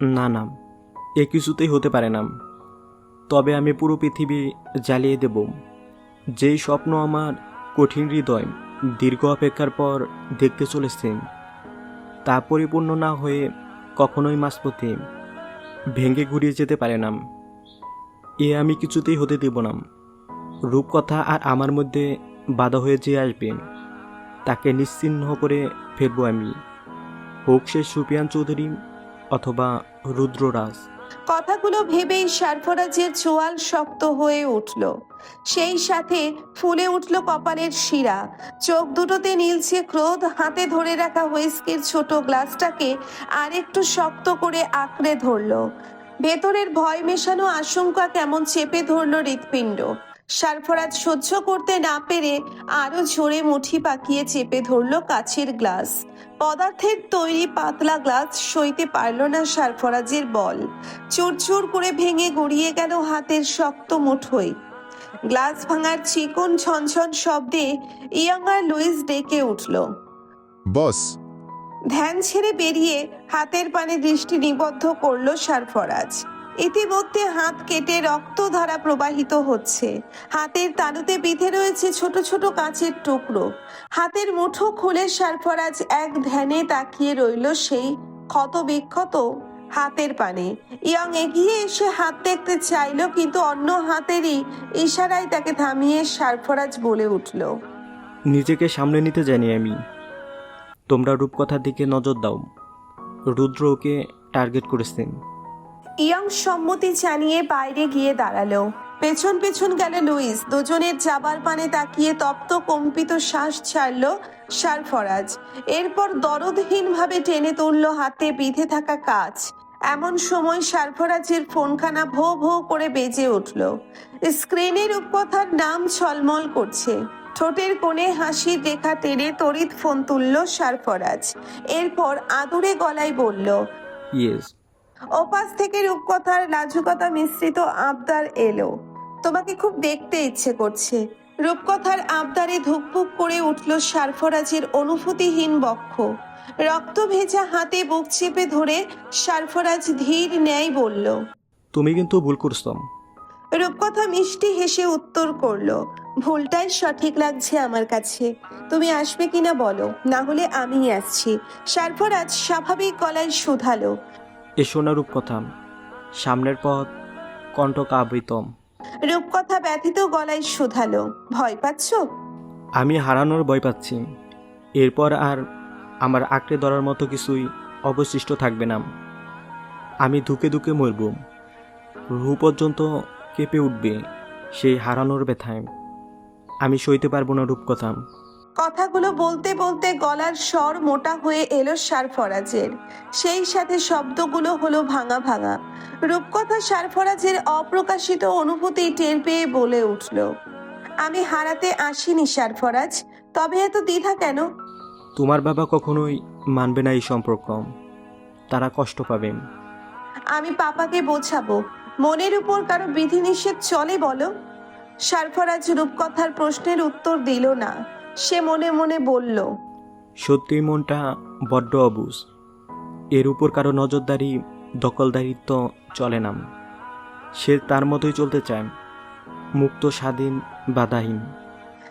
না না, এ কিছুতেই হতে পারে না। তবে আমি পুরো পৃথিবী জ্বালিয়ে দেব। যেই স্বপ্ন আমার কঠিন হৃদয় দীর্ঘ অপেক্ষার পর দেখতে চলেছে, তা পরিপূর্ণ না হয়ে কখনোই মাঝপথে ভেঙে ঘুরিয়ে যেতে পারে না। এ আমি কিছুতেই হতে দেব না। রূপকথা আর আমার মধ্যে বাধা হয়ে যে আসবে, তাকে নিশ্চিহ্ন করে ফেলব আমি। হোক সে সুপিয়ান চৌধুরী অথবা রুদ্ররাজ। কথাগুলো ভেবেই সারফরাজের চোয়াল শক্ত হয়ে উঠল। সেই সাথে ফুলে উঠল কপালের শিরা। চোখ দুটোতে নীলছে ক্রোধ, হাতে ধরে রাখা হুইস্কির ছোট গ্লাসটাকে আরেকটু শক্ত করে আঁকড়ে ধরল। ভেতরের ভয় মেশানো আশঙ্কা কেমন চেপে ধরল হৃৎপিণ্ড। সারফরাজ সহ্য করতে না পেরে আরও জোরে মুঠি পাকিয়ে চেপে ধরল কাছের গ্লাস। পদার্থের তৈরি পাতলা গ্লাস সইতে পারল না সারফরাজের বল। চুরচুর করে ভেঙে গড়িয়ে গেল হাতের শক্ত মুঠোয়। গ্লাস ভাঙার চিকন ঝনঝন শব্দে ইয়াঙ্গার লুইস ডেকে উঠল। বস। ধ্যান ছেড়ে বেরিয়ে হাতের পানে দৃষ্টি নিবদ্ধ করল সারফরাজ। ইতিমধ্যে হাত কেটে রক্তধারা প্রবাহিত হচ্ছে। হাতের তালুতে বিঁধে রয়েছে ছোট ছোট কাঁচের টুকরো। হাতের মুঠো খুলে সারফরাজ এক ধ্যানে তাকিয়ে রইল সেই ক্ষত বিক্ষত হাতের পানে। ইয়ং এগিয়ে এসে হাত দেখতে চাইলো, কিন্তু অন্য হাতেরই ইশারায় তাকে থামিয়ে সারফরাজ বলে উঠল, নিজেকে সামনে নিতে জানি আমি। তোমরা রূপকথার দিকে নজর দাও। রুদ্র ওকে টার্গেট করেছেন। ইয়ং সম্মতি জানিয়ে বাইরে গিয়ে দাঁড়াল। পেছন পেছন গেল লুইস। দুজনের যাবার পানে তাকিয়ে তপ্ত কম্পিত শ্বাস ছাড়ল সারফরাজ। এরপর দরদহীনভাবে টেনে তুলল হাতে বিঁধে থাকা কাজ। এমন সময় সারফরাজের ফোনখানা ভো ভো করে বেজে উঠল। স্ক্রিনের উপকথার নাম ছলমল করছে। ঠোঁটের কোণে হাসির রেখা টেনে তড়িৎ ফোন তুলল সারফরাজ। এরপর আদুরে গলায় বলল ইয়েস ওপাশ থেকে রূপকথার লাজুকতা মিশ্রিত আবদার এলো। তোমাকে খুব দেখতে ইচ্ছে করছে। রূপকথার আবদারে ধুকপুক করে উঠল সারফরাজের অনুভূতিহীন বক্ষ। রক্ত ভেজা হাতে বুক চেপে ধরে সারফরাজ ধীর ন্যায় বলল তুমি কিন্তু ভুল করছ। রূপকথা মিষ্টি হেসে উত্তর করল ভুলটাই সঠিক লাগছে আমার কাছে। তুমি আসবে কিনা বলো না হলে আমি আসছি। সারফরাজ স্বাভাবিক গলায় শুধালো এসো না রূপকথা। সামনের পথ কণ্ঠক আবৃত রূপকথা ব্যথিত গলায় শুধালো। ভয় পাচ্ছ? আমি হারানোর ভয় পাচ্ছি। এরপর আর আমার আঁকড়ে ধরার মতো কিছুই অবশিষ্ট থাকবে না। আমি ধুকে ধুকে মরব। রু পর্যন্ত কেঁপে উঠবে সেই হারানোর ব্যথায়। আমি সইতে পারব না রূপকথা। কথাগুলো বলতে বলতে গলার স্বর মোটা হয়ে এলো সারফরাজের। সেই সাথে শব্দগুলো হলো ভাঙা ভাঙা। রূপকথা সারফরাজের অপ্রকাশিত অনুভূতি টের পেয়ে বলে উঠল আমি হারাতে আসিনি সারফরাজ তবে এত দ্বিধা কেন? তোমার বাবা কখনোই মানবে না এই সম্পর্ক তারা কষ্ট পাবেন। আমি পাপাকে বোঝাবো। মনের উপর কারও বিধিনিষেধ চলে বলো? সারফরাজ রূপকথার প্রশ্নের উত্তর দিল না। সে মনে মনে বলল সত্যিই মনটা বড্ড অবুজ। এর উপর কারও নজরদারি দখলদারিত্ব চলে না। সে তার মতোই চলতে চায়। মুক্ত স্বাধীন বাধাহীন।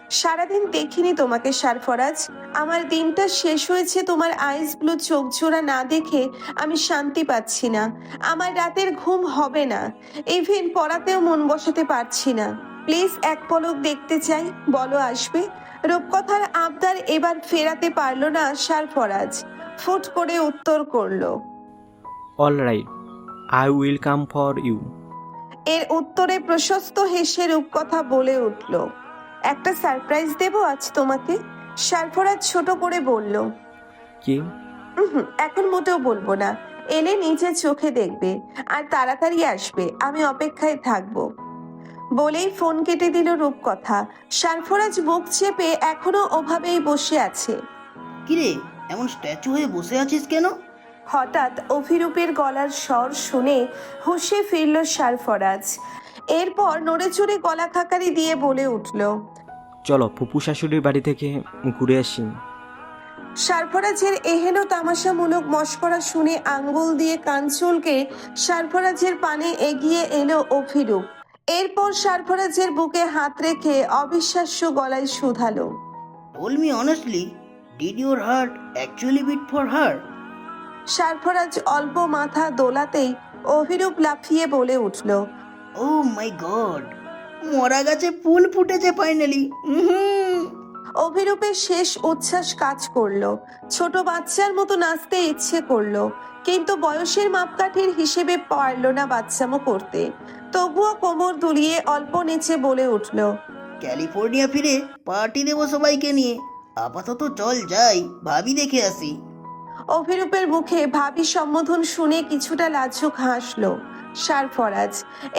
সারাদিন দেখিনি তোমাকে সারফরাজ। আমার দিনটা শেষ হয়েছে তোমার আইস ব্লু চোখ জোড়া না দেখে আমি শান্তি পাচ্ছি না। আমার রাতের ঘুম হবে না। ইভেন পড়াতেও মন বসাতে পারছি না। প্লিজ এক পলক দেখতে চাই। বলো আসবে? রূপকথার আবদার এবার ফেরাতে পারল না সারফরাজ ফুট করে উত্তর করল all right I will come for you এর উত্তরে প্রশস্ত হেসে রূপকথা বলে উঠল একটা সারপ্রাইজ দেবো আজ তোমাকে? সারফরাজ ছোট করে বলল কি? "উহুম, এখন মোটেও বলব না। এলে নিজের চোখে দেখবে আর তাড়াতাড়ি আসবে আমি অপেক্ষায় থাকব। বলেই ফোন কেটে দিল রূপকথা। সারফরাজ বুক চেপে এখনও ওভাবেই বসে আছে। কিরে এমন স্ট্যাচু হয়ে বসে আছিস কেন? হঠাৎ অভিরূপের গলার স্বর শুনে হুঁশে ফিরল সারফরাজ। এরপর নড়ে চড়ে গলা খাকারি দিয়ে বলে উঠল চলো ফুপু শাশুড়ির বাড়ি থেকে ঘুরে আসি। সারফরাজের এহেন তামাশামূলক মস্করা শুনে আঙ্গুল দিয়ে কাঞ্চুলকে সারফরাজের পানে এগিয়ে এলো অভিরূপ। এরপর সারফরাজের বুকে হাত রেখে অবিশ্বাস্য গলায় শুধালো। Tell me honestly did your heart actually beat for her Sarfaraz অল্প মাথা দোলাতেই অভিরূপ লাফিয়ে বলে উঠল ও মাই গড মরা গাছে ফুল ফুটেছে ফাইনালি অভিরূপের শেষ উচ্ছ্বাস কাজ করল। ছোট বাচ্চার মতো নাচতে ইচ্ছে করল কিন্তু বয়সের মাপকাঠির হিসেবে পারল না বাচ্চামো করতে। তবুও কোমর দুলিয়ে অল্প নিচে বলে উঠল ক্যালিফোর্নিয়া ফিরে পার্টি দেবো সবাইকে নিয়ে। আপাতত চল যাই ভাবি দেখে আসি। অভিরূপের মুখে ভাবি সম্বোধন শুনে কিছুটা লাজুক হাসলো সারফরাজ।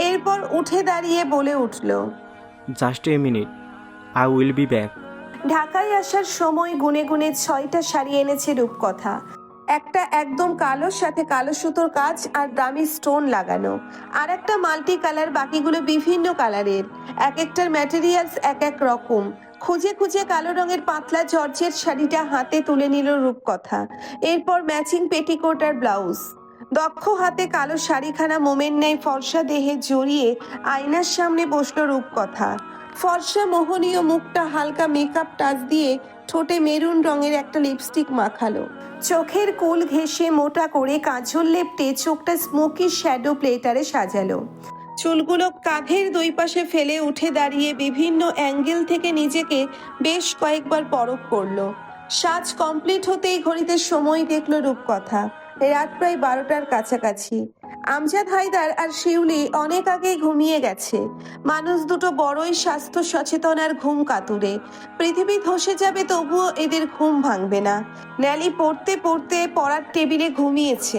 এরপর উঠে দাঁড়িয়ে বলে উঠল just a minute I will be back ঢাকায় আসার সময় গুনে গুনে ছয়টা শাড়ি এনেছে রূপকথা। একটা একদম কালোর সাথে কালো সুতোর কাজ আর দামি স্টোন লাগানো। আর একটা মাল্টি কালার, বাকিগুলো বিভিন্ন কালারের। এক একটার ম্যাটেরিয়ালস এক এক রকম। খুঁজে খুঁজে কালো রঙের পাতলা জর্জের শাড়িটা হাতে তুলে নিল রূপকথা। এরপর ম্যাচিং পেটিকোট আর ব্লাউজ দক্ষ হাতে কালো শাড়িখানা মোমের ন্যায় ফর্সা দেহে জড়িয়ে আয়নার সামনে বসল রূপকথা। ফর্সা মোহনীয় মুখটা হালকা মেকআপ টাচ দিয়ে ঠোঁটে মেরুন রঙের একটা লিপস্টিক মাখালো। চোখের কোল ঘেঁষে মোটা করে কাজল লেপটে চোখটা স্মোকি শ্যাডো প্লেটারে সাজালো। চুলগুলো কাঁধের দুই পাশে ফেলে উঠে দাঁড়িয়ে বিভিন্ন অ্যাঙ্গেল থেকে নিজেকে বেশ কয়েকবার পরখ করল। সাজ কমপ্লিট হতেই ঘড়িতে সময় দেখল রূপকথা। রাত প্রায় বারোটার কাছাকাছি। আমজাদ হায়দার আর শিউলি অনেক আগেই ঘুমিয়ে গেছে। মানুষ দুটো বড়ই স্বাস্থ্য সচেতন আর ঘুম কাতুরে। পৃথিবী ধসে যাবে তবুও এদের ঘুম ভাঙবে না। ন্যালি পড়তে পড়তে পড়ার টেবিলে ঘুমিয়েছে।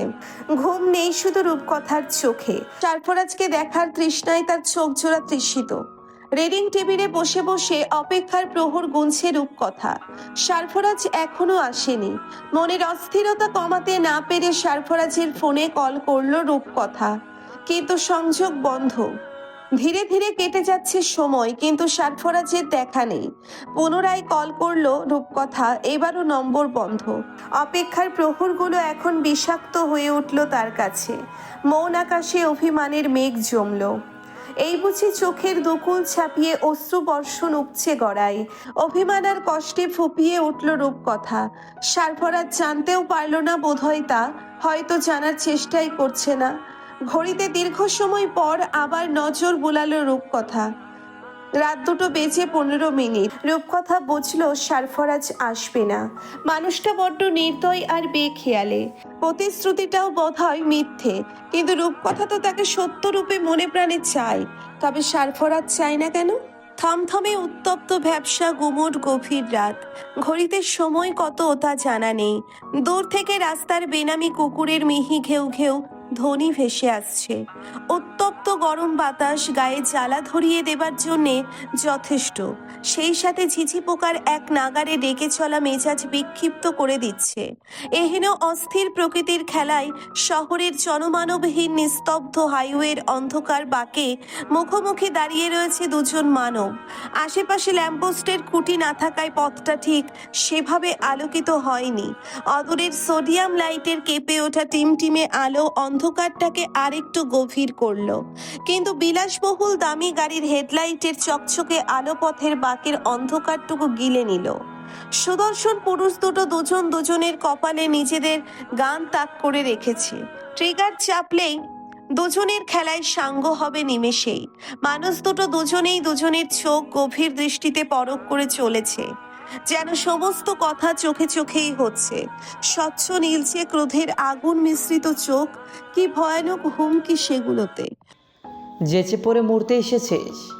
ঘুম নেই শুধু রূপকথার চোখে। সারফরাজকে দেখার তৃষ্ণায় তার চোখ জোড়া তৃষিত রিডিং টেবিলে বসে বসে অপেক্ষার প্রহর গুনছে রূপকথা। সারফরাজ এখনও আসেনি। মনের অস্থিরতা কমাতে না পেরে সারফরাজের ফোনে কল করল রূপকথা। কিন্তু সংযোগ বন্ধ। ধীরে ধীরে কেটে যাচ্ছে সময়, কিন্তু সারফরাজের দেখা নেই। পুনরায় কল করল রূপকথা, এবারও নম্বর বন্ধ। অপেক্ষার প্রহরগুলো এখন বিষাক্ত হয়ে উঠল তার কাছে। মৌন আকাশে অভিমানের মেঘ জমলো। এই বুঝি চোখের দুকুল ছাপিয়ে অশ্রু বর্ষণ উপচে গড়ায়। অভিমান আর কষ্টে ফুপিয়ে উঠল রূপকথা। সারফরাজ জানতেও পারল না বোধহয় তা, হয়তো জানার চেষ্টাই করছে না। ঘড়িতে দীর্ঘ সময় পর আবার নজর বোলালো রূপকথা। রাত দুটো বেজে পনেরো মিনিট। রূপকথা বুঝলো সারফরাজ আসবে না। মানুষটা বড্ড নির্দয় আর বেখেয়ালে। প্রতিশ্রুতিটাও বোধ হয় মিথ্যে। কিন্তু রূপকথা তো তাকে সত্য রূপে মনে প্রাণে চায়। তবে সারফরাজ চায় না কেন? থমথমে উত্তপ্ত ভ্যাবসা গুমুট গভীর রাত। ঘড়িতে সময় কত তা জানা নেই। দূর থেকে রাস্তার বেনামি কুকুরের মিহি ঘেউ ঘেউ ধ্বনি ভেসে আসছে। উত্তপ্ত গরম বাতাস গায়ে জ্বালা ধরিয়ে দেবার জন্যে যথেষ্ট। সেই সাথে ঝিঝি পোকার এক নাগারে ডেকে চলা মেজাজ বিক্ষিপ্ত করে দিচ্ছে। এহেন অস্থির প্রকৃতির খেলায় শহরের জনমানবহীন নিস্তব্ধ হাইওয়ের অন্ধকার বাঁকে মুখোমুখি দাঁড়িয়ে রয়েছে দুজন মানব। আশেপাশে ল্যাম্পোস্টের খুঁটি না থাকায় পথটা ঠিক সেভাবে আলোকিত হয়নি। অদূরের সোডিয়াম লাইটের কেঁপে ওঠা টিমটিমে আলো অন্ধকারটাকে আরেকটু গভীর করল। কিন্তু বিলাসবহুল দামি গাড়ির হেডলাইটের চকচকে আলো পথের বাকের অন্ধকারটুকু গিলে নিল। সুদর্শন পুরুষ দুটো দুজন দুজনের কপালে নিজেদের গান তাক করে রেখেছে। ট্রিগার চাপলেই দুজনের খেলায় সাঙ্গ হবে নিমেষেই। মানুষ দুটো দুজনেই দুজনের চোখ গভীর দৃষ্টিতে পরখ করে চলেছে। যেন সমস্ত কথা চোখে চোখেই হচ্ছে। স্বচ্ছ নীলচে ক্রোধের আগুন মিশ্রিত চোখ কি ভয়ানক হুমকি সেগুলোতে। যেচে পড়ে মরতে এসেছিস।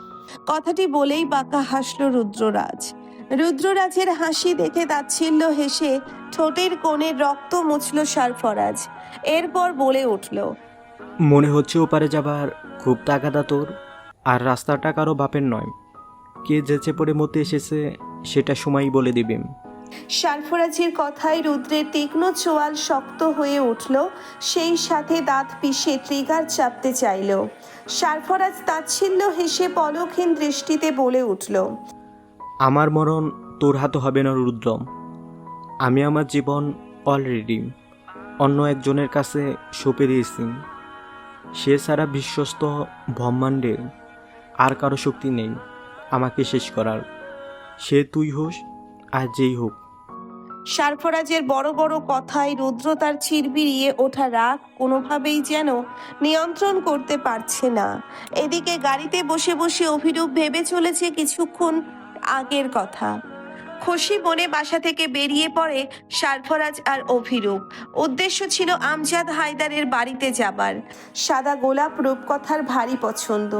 কথাটি বলেই বাঁকা হাসল রুদ্ররাজ। রুদ্ররাজের হাসি দেখে তাচ্ছিল্য হেসে ঠোঁটের কোণে রক্ত মুছল সারফরাজ। এরপর বলে উঠল মনে হচ্ছে ওপারে যাবার খুব তাগাদা তোর। আর রাস্তাটা কারও বাপের নয়। কে যেচে পড়ে মতে এসেছে সেটা সময়ই বলে দিবে। সারফরাজের কথায় রুদ্রের তীক্ষ্ণ চোয়াল শক্ত হয়ে উঠল সেই সাথে দাঁত পিষে ট্রিগার চাপতে চাইল। সারফরাজ তাচ্ছিল্য হেসে পলকহীন দৃষ্টিতে বলে উঠল আমার মরণ তোর হাতে হবে না রুদ্রম আমি আমার জীবন অলরেডি অন্য একজনের কাছে সঁপে দিয়েছি। সে ছাড়া বিশ্বস্ত ব্রহ্মাণ্ডে আর কারও শক্তি নেই। আমাকে শেষ করার। সে তুই হোস আর যেই হোক। সারফরাজের বড় বড় কথায় রুদ্র তার ছিড়বিড়িয়ে ওঠা রাগ কোনোভাবেই যেন নিয়ন্ত্রণ করতে পারছে না। এদিকে গাড়িতে বসে বসে অভিরূপ ভেবে চলেছে কিছুক্ষণ আগের কথা। খুশি মনে বাসা থেকে বেরিয়ে পড়ে সারফরাজ আর অভিরূপ। উদ্দেশ্য ছিল আমজাদ হায়দারের বাড়িতে যাবার। সাদা গোলাপ রূপকথার ভারী পছন্দ।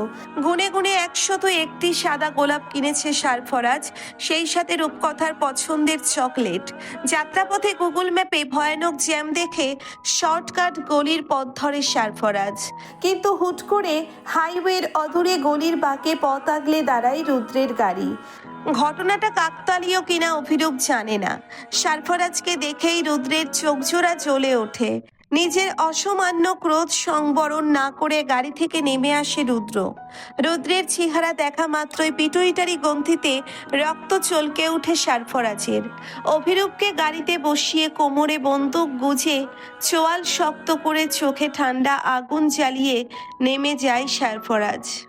গুনে গুনে একশত একটি সাদা গোলাপ কিনেছে সারফরাজ, সেই সাথে রূপকথার পছন্দের চকলেট। যাত্রাপথে গুগল ম্যাপে ভয়ানক জ্যাম দেখে শর্টকাট গলির পথ ধরে সারফরাজ। কিন্তু হুট করে হাইওয়ের অদূরে গলির বাঁকে পথ আগলে দাঁড়ায় রুদ্রের গাড়ি। ঘটনাটা কাকতালীয় কিনা অভিরূপ জানে না। সারফরাজকে দেখেই রুদ্রের চোখজোড়া জ্বলে ওঠে। নিজের অসমান্য ক্রোধ সংবরণ না করে গাড়ি থেকে নেমে আসে রুদ্র। রুদ্রের চেহারা দেখা মাত্রই পিটুইটারি গন্থিতে রক্ত চলকে উঠে সারফরাজের। অভিরূপকে গাড়িতে বসিয়ে কোমরে বন্দুক গুজে চোয়াল শক্ত করে চোখে ঠান্ডা আগুন জ্বালিয়ে নেমে যায় সারফরাজ।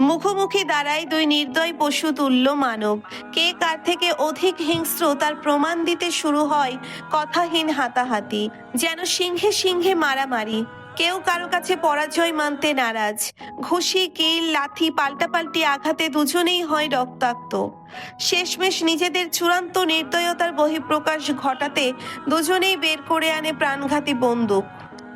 মুখোমুখি দাঁড়ায় দুই নির্দয় পশু তুল্য মানব। কে কার থেকে অধিক হিংস্র তার প্রমাণ দিতে শুরু হয় কথাহীন হাতাহাতি। যেন সিংহে সিংহে মারামারি। কেউ কারও কাছে পরাজয় মানতে নারাজ। ঘুষি, কিল, লাথি, পাল্টাপাল্টি আঘাতে দুজনেই হয় রক্তাক্ত। শেষমেশ নিজেদের চূড়ান্ত নির্দয়তার বহিঃপ্রকাশ ঘটাতে দুজনেই বের করে আনে প্রাণঘাতী বন্দুক।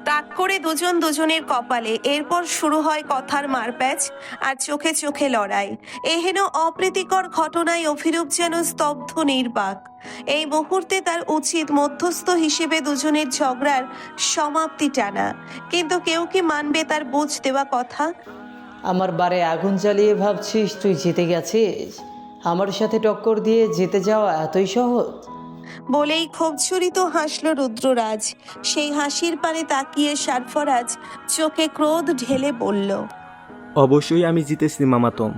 তাক করে দুজন দুজনের কপালে, এরপর শুরু হয় কথার মারপ্যাচ আর চোখে চোখে লড়াই। এহেন অপ্রীতিকর ঘটনায় অভিরূপ যেন স্তব্ধ নির্বাক। এই মুহূর্তে তার উচিত মধ্যস্থ হিসেবে দুজনের ঝগড়ার সমাপ্তি টানা। কিন্তু কেউ কি মানবে তার বুঝ দেওয়া কথা? আমার বারে আগুন জ্বালিয়ে ভাবছিস, তুই জিতে গেছিস। আমার সাথে টক্কর দিয়ে জিতে যাওয়া এতই সহজ। বলেই ক্ষোভ ছুরিত হাসল রুদ্ররাজ। সেই হাসির পানে তাকিয়ে সারফরাজ চোখে ক্রোধ ঢেলে বলল, অবশ্যই আমি জিতেছি, মামাতম।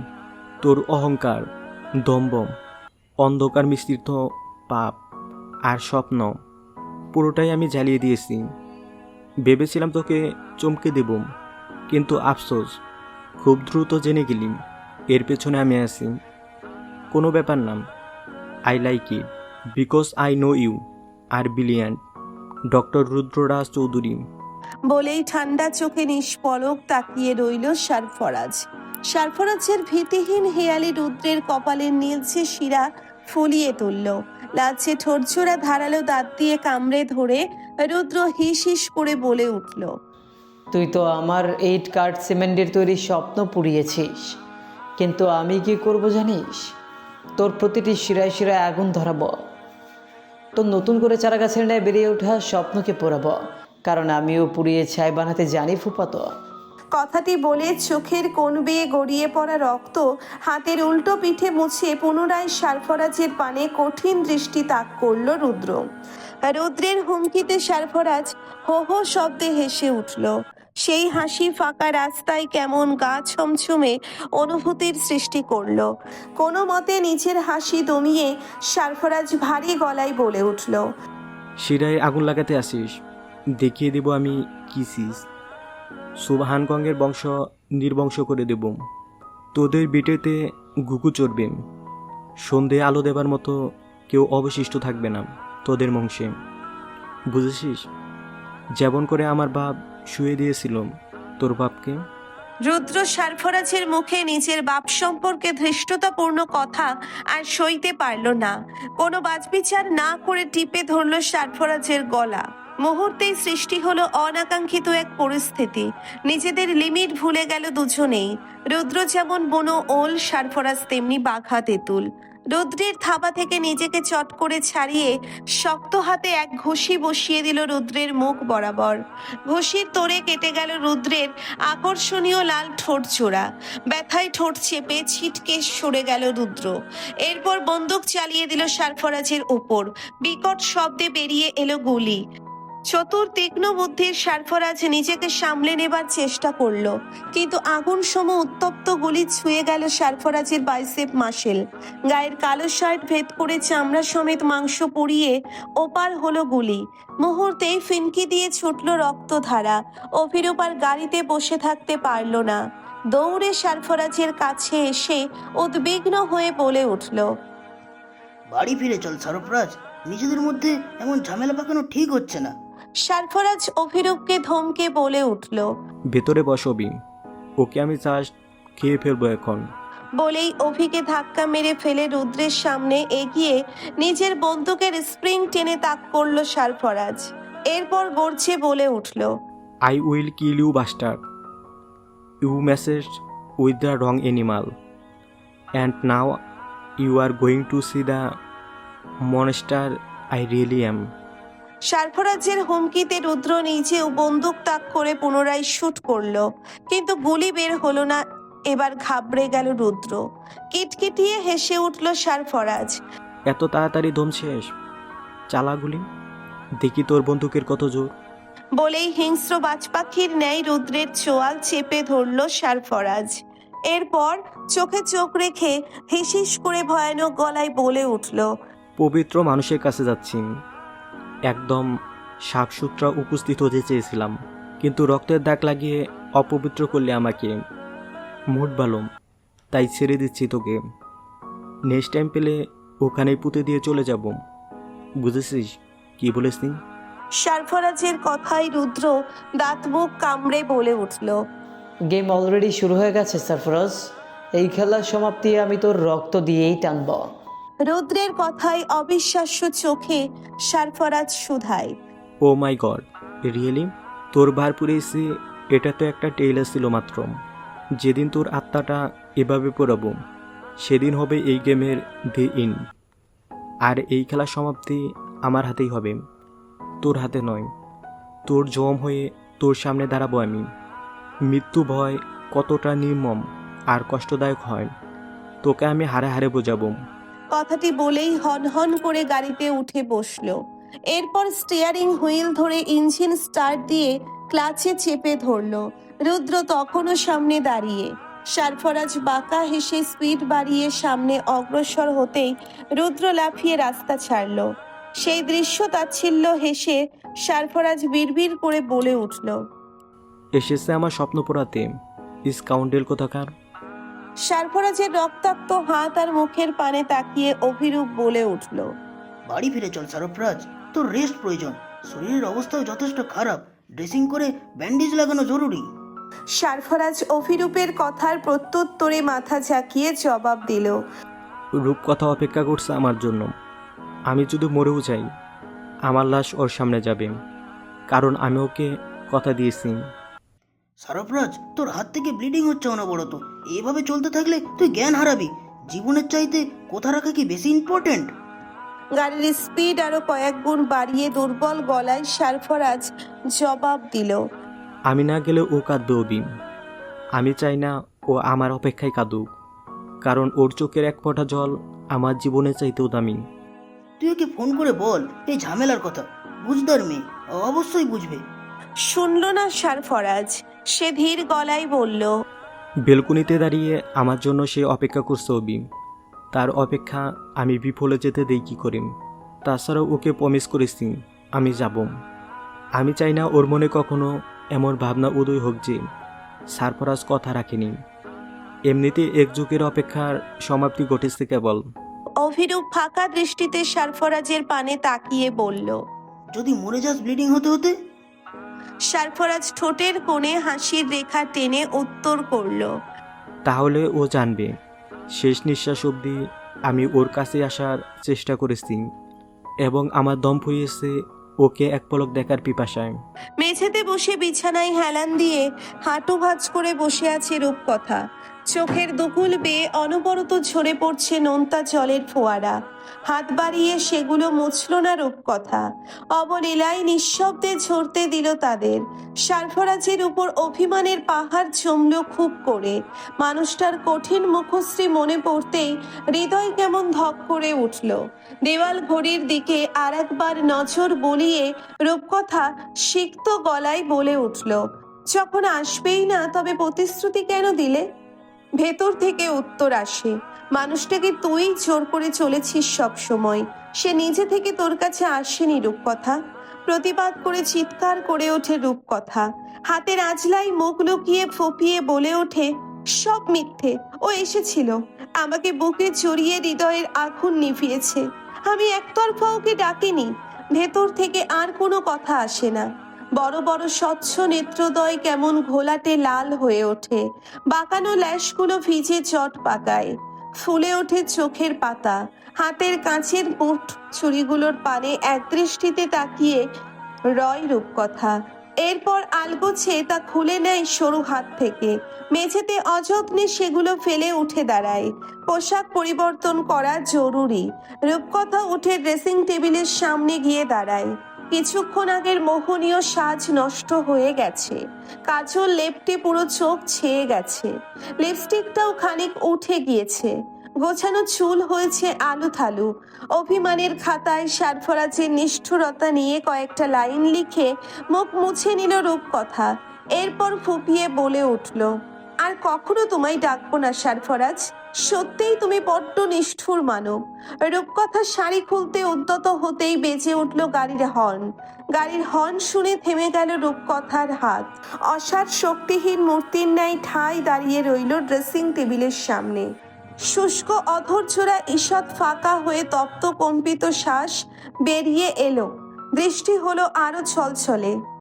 তোর অহংকার দম্বম অন্ধকার মিশ্রিত পাপ আর স্বপ্ন পুরোটাই আমি জ্বালিয়ে দিয়েছি। ভেবেছিলাম তোকে চমকে দেব, কিন্তু আফসোস, খুব দ্রুত জেনে গেলিম এর পেছনে আমি আছি। কোনো ব্যাপার না, I like it. Because I know you are brilliant doctor Rudraraj Chowdhury বলেই ঠান্ডা চোখে নিষ্পলক তাকিয়ে রইল সারফরাজ। সারফরাজের ভীতিহীন হেয়ালি রুদ্রের কপালের নীলছে শিরা ফুলিয়ে তুলল। লালচে ঠোরঝোড়া ধারালো দাঁত দিয়ে কামড়ে ধরে রুদ্র হিস হিস করে বলে উঠল। তুই তো আমার এইট কার্ড সিমেন্টের তৈরি স্বপ্ন পুড়িয়েছিস। কিন্তু আমি কি করব জানিস? তোর প্রতিটি শিরায় শিরায় আগুন ধরাবো। তোর নতুন করে চারা গাছের ন্যায় বেরিয়ে ওঠা স্বপ্নকে পোড়াবো। কারণ আমিও পুড়িয়ে ছাই বানাতে জানি ফুপাতো কথাটি বলে চোখের কোণ বেয়ে গড়িয়ে পড়া রক্ত হাতের উল্টো পিঠে মুছে পুনরায় সারফরাজের পানে কঠিন দৃষ্টি তাক করল রুদ্র। রুদ্রের হুমকিতে সারফরাজ হো হো শব্দে হেসে উঠল। সেই হাসি ফাঁকা রাস্তায় কেমন গা ছমছমে অনুভূতির সৃষ্টি করল। কোনো মতে নিজের হাসি দমিয়ে সারফরাজ ভারী গলায় বলে উঠল, শিরায় আগুন লাগাতে আসিস, দেখিয়ে দেব আমি কিসিস সুবাহানগঙ্গের বংশ নির্বংশ করে দেব। তোদের বিটেতে ঘুঘু চড়বে সন্ধে আলো দেবার মতো কেউ অবশিষ্ট থাকবে না তোদের বংশে বুঝেছিস? যেমন করে আমার বাপ শুয়ে দিয়েছিল তোর বাপকে? রুদ্র সারফরাজের মুখে নিজের বাপ সম্পর্কে ধৃষ্টতাপূর্ণ কথা আর সইতে পারল না। কোনো বাজবিচার না করে টিপে ধরল সারফরাজের গলা। মুহূর্তেই সৃষ্টি হলো অনাকাঙ্ক্ষিত এক পরিস্থিতি। নিজেদের লিমিট ভুলে গেল দুজনেই। রুদ্র যেমন বনো ওল, সারফরাজ তেমনি বাঘা তেঁতুল। রুদ্রের থাবা থেকে নিজেকে চট করে ছাড়িয়ে শক্ত হাতে এক ঘুষি বসিয়ে দিল রুদ্রের মুখ বরাবর। ঘুষির তোরে কেটে গেল রুদ্রের আকর্ষণীয় লাল ঠোঁট জোড়া ব্যথায় ঠোঁট চেপে ছিটকে সরে গেল রুদ্র। এরপর বন্দুক চালিয়ে দিল সারফরাজের উপর। বিকট শব্দে বেরিয়ে এলো গুলি। চতুর তীক্ষ্ণ বুদ্ধির সারফরাজ নিজেকে সামলে নেবার চেষ্টা করল। কিন্তু আগুন সম উত্তপ্ত গুলি ছুঁয়ে গেল সারফরাজের বাইসেপ মাসেল। গায়ের কালো শার্ট ভেদ করে চামড়া সমেত মাংস পুড়িয়ে ওপার হলো গুলি। মুহূর্তেই ফিনকি দিয়ে ছুটল রক্তধারা। অভিরূপার গাড়িতে বসে থাকতে পারল না। দৌড়ে সারফরাজের কাছে এসে উদ্বিগ্ন হয়ে বলে উঠল, বাড়ি ফিরে চল সরফরাজ। নিজেদের মধ্যে এমন ঝামেলা পাকানো ঠিক হচ্ছে না। সারফরাজ অভিরূপকে ধমকে বলে উঠল ভেতরে বসবি ওকে আমি জাস্ট খেয়ে ফেলব এখন। বলেই অভিকে ধাক্কা মেরে ফেলে রুদ্রের সামনে এগিয়ে নিজের বন্দুকের স্প্রিং টেনে তাক করল সারফরাজ এরপর গড়ছে বলে উঠল I will kill you buster you messed with the wrong animal and now you are going to see the monster I really am সারফরাজের হুমকিতে রুদ্র নিজেও বন্দুক তাক করে পুনরায় শুট করল। কিন্তু গুলি বের হলো না এবার ঘাবড়ে গেল রুদ্র। কিটকিটিয়ে হেসে উঠল সারফরাজ এত তাড়াতাড়ি দম শেষ চালাগুলি দেখি তোর বন্দুকের কত জোর। বলেই হিংস্র বাজপাখির ন্যায় রুদ্রের চোয়াল চেপে ধরল সারফরাজ এরপর চোখে চোখ রেখে হিসিস করে ভয়ানক গলায় বলে উঠল পবিত্র মানুষের কাছে যাচ্ছি। একদম সাফসুতরা উপস্থিত হতে চেয়েছিলাম কিন্তু রক্তের দাগ লাগিয়ে অপবিত্র করলে আমাকে। মোট বালম তাই ছেড়ে দিচ্ছি তোকে। নেক্সট টাইম পেলে ওখানেই পুঁতে দিয়ে চলে যাব। বুঝেছিস? কি বলেছিস সারফরাজের কথায় রুদ্র দাঁত মুখ কামড়ে বলে উঠল। গেম অলরেডি শুরু হয়ে গেছে সারফরাজ এই খেলার সমাপ্তি আমি তোর রক্ত দিয়েই টানব। রুদ্রের কথায় অবিশ্বাস্য চোখে সারফরাজ সুধায়। Oh my god, really? তোর ভারপুরে এসে এটা তো একটা টেইলার ছিল মাত্র। যেদিন তোর আত্মাটা এভাবে পড়াব, সেদিন হবে এই গেমের দি ইন আর এই খেলার সমাপ্তি আমার হাতেই হবে। তোর হাতে নয়। তোর জম হয়ে তোর সামনে দাঁড়াবো আমি। মৃত্যু ভয় কতটা নির্মম আর কষ্টদায়ক হয়, তোকে আমি হারে হারে বোঝাবো। কথাটি বলেই হন হন করে গাড়িতে উঠে বসল। এরপর স্টিয়ারিং হুইল ধরে ইঞ্জিন স্টার্ট দিয়ে ক্লাচে চেপে ধরলো। রুদ্র তখনও সামনে দাঁড়িয়ে। সারফরাজ বাঁকা হেসে স্পিড বাড়িয়ে সামনে অগ্রসর হতেই রুদ্র লাফিয়ে রাস্তা ছাড়লো। সেই দৃশ্য তাচ্ছিল্য হেসে সারফরাজ বিড়বিড় করে বলে উঠল, এসেছে আমার স্বপ্ন পোড়াতে স্কাউন্ডেল কোথাকার? সারফরাজের রক্তাক্ত হাত আর মুখের পানে তাকিয়ে অভিরূপ বলে উঠল বাড়ি ফিরে চল সরফরাজ তোর রেস্ট প্রয়োজন। শরীরের অবস্থাও যথেষ্ট খারাপ। ড্রেসিং করে ব্যান্ডেজ লাগানো জরুরি। সারফরাজ অভিরূপের কথার প্রত্যুত্তরে মাথা ঝাঁকিয়ে জবাব দিল রূপকথা অপেক্ষা করছে আমার জন্য। আমি যদি মরেও যাই। আমার লাশ ওর সামনে যাবে। কারণ আমি ওকে কথা দিয়েছি। সরফরাজ তোর হাত থেকে ব্লিডিং হচ্ছে অনবরত। এভাবে চলতে থাকলে তুই জ্ঞান হারাবি। জীবনের চাইতে কোথা রাখা কি বেশি ইম্পর্ট্যান্ট গাড়ির স্পিড আরও কয়েক গুণ বাড়িয়ে দুর্বল গলায় সারফরাজ জবাব দিল। আমি না গেলে ও কাঁদবে অবি আমি চাই না ও আমার অপেক্ষায় কাঁদুক। কারণ ওর চোখের এক ফোঁটা জল আমার জীবনে চাইতেও দামি। তুই ওকে ফোন করে বল এই ঝামেলার কথা। বুঝদার মেয়ে অবশ্যই বুঝবে। শুনল না সারফরাজ। সে ধীর গলায় বলল বেলকুনিতে দাঁড়িয়ে আমার জন্য সে অপেক্ষা করছে অবি তার অপেক্ষা আমি বিফলে যেতে দেই কী করিম। তাছাড়াও ওকে প্রমিস করেছি আমি যাব। আমি চাই না ওর মনে কখনো এমন ভাবনা উদয় হোক যে সারফরাজ কথা রাখেনি। এমনিতে এক যুগের অপেক্ষার সমাপ্তি ঘটেছে কেবল। অভিরূপ ফাঁকা দৃষ্টিতে সারফরাজের পানে তাকিয়ে বলল যদি মরে যাস ব্লিডিং হতে হতে? সারফরাজ ঠোঁটের কোণে হাসির রেখা টেনে উত্তর করল তাহলে ও জানবে। শেষ নিঃশ্বাস অবধি আমি ওর কাছে আসার চেষ্টা করেছি এবং আমার দম ফুরিয়েছে ওকে এক পলক দেখার পিপাসায়। মেঝেতে বসে বিছানায় হেলান দিয়ে হাঁটু ভাঁজ করে বসে আছে রূপকথা। চোখের দুকুল বেয়ে অনবরত ঝরে পড়ছে নোনতা জলের ফোয়ারা। হাত বাড়িয়ে সেগুলো মুছল না রূপকথা। অবলীলায় নিঃশব্দে ঝরতে দিল তাদের। সারফরাজের উপর অভিমানের পাহাড় জমল খুব করে। মানুষটার কঠিন মুখশ্রী মনে পড়তেই হৃদয় কেমন ধক করে উঠল। দেওয়াল ঘড়ির দিকে আর একবার নজর বলিয়ে রূপকথা সিক্ত গলায় বলে উঠল, যখন আসবেই না, তবে প্রতিশ্রুতি কেন দিলে? ভেতর থেকে উত্তর আসে, মানুষটাকে তুই জোর করে চলেছিস সব সময় সে নিজে থেকে তোর কাছে আসেনি রূপকথা। প্রতিবাদ করে চিৎকার করে ওঠে রূপকথা। হাতের আজলাই মুখ লুকিয়ে ফোপিয়ে বলে ওঠে, সব মিথ্যে, ও এসেছিল। আমাকে বুকে চড়িয়ে হৃদয়ের আগুন নিভিয়েছে। আমি একতরফা ওকে ডাকিনি। ভেতর থেকে আর কোনো কথা আসে না। বড় বড় স্বচ্ছ নেত্রদয় কেমন ঘোলাটে লাল হয়ে ওঠে। বাঁকানো ল্যাশগুলো ভিজে চট পাকায়। ফুলে ওঠে চোখের পাতা। হাতের কাঁচের মুঠ ছুরিগুলোর পানে একদৃষ্টিতে তাকিয়ে রয় রূপকথা। এরপর আলগোছে তা খুলে নেয় সরু হাত থেকে। মেঝেতে অযত্নে সেগুলো ফেলে উঠে দাঁড়ায়। পোশাক পরিবর্তন করা জরুরি। রূপকথা উঠে ড্রেসিং টেবিলের সামনে গিয়ে দাঁড়ায়। কিছুক্ষণ আগের মোহনীয় সাজ নষ্ট হয়ে গেছে। কাজল লেপটে পুরো চোখ ছেয়ে গেছে। লিপস্টিকটাও খানিক উঠে গিয়েছে। গোছানো চুল হয়েছে আলু থালু। অভিমানের খাতায় সারফরাজের নিষ্ঠুরতা নিয়ে কয়েকটা লাইন লিখে মুখ মুছে নিল রূপকথা। এরপর ফুপিয়ে বলে উঠল, আর কখনো তোমায় ডাকবো না সারফরাজ। সত্যিই তুমি বড্ড নিষ্ঠুর মানব। রূপকথা শাড়ি খুলতে উদ্যত হতেই বেজে উঠল গাড়ির হর্ন। গাড়ির হর্ন শুনে থেমে গেল রূপকথার হাত। অসার শক্তিহীন মূর্তির ন্যায় ঠাই দাঁড়িয়ে রইল ড্রেসিং টেবিলের সামনে। শুষ্ক অধৈর্যরা ঈষৎ ফাঁকা হয়ে তপ্ত কম্পিত শ্বাস বেরিয়ে এলো। দৃষ্টি হলো আরও ছলছলে।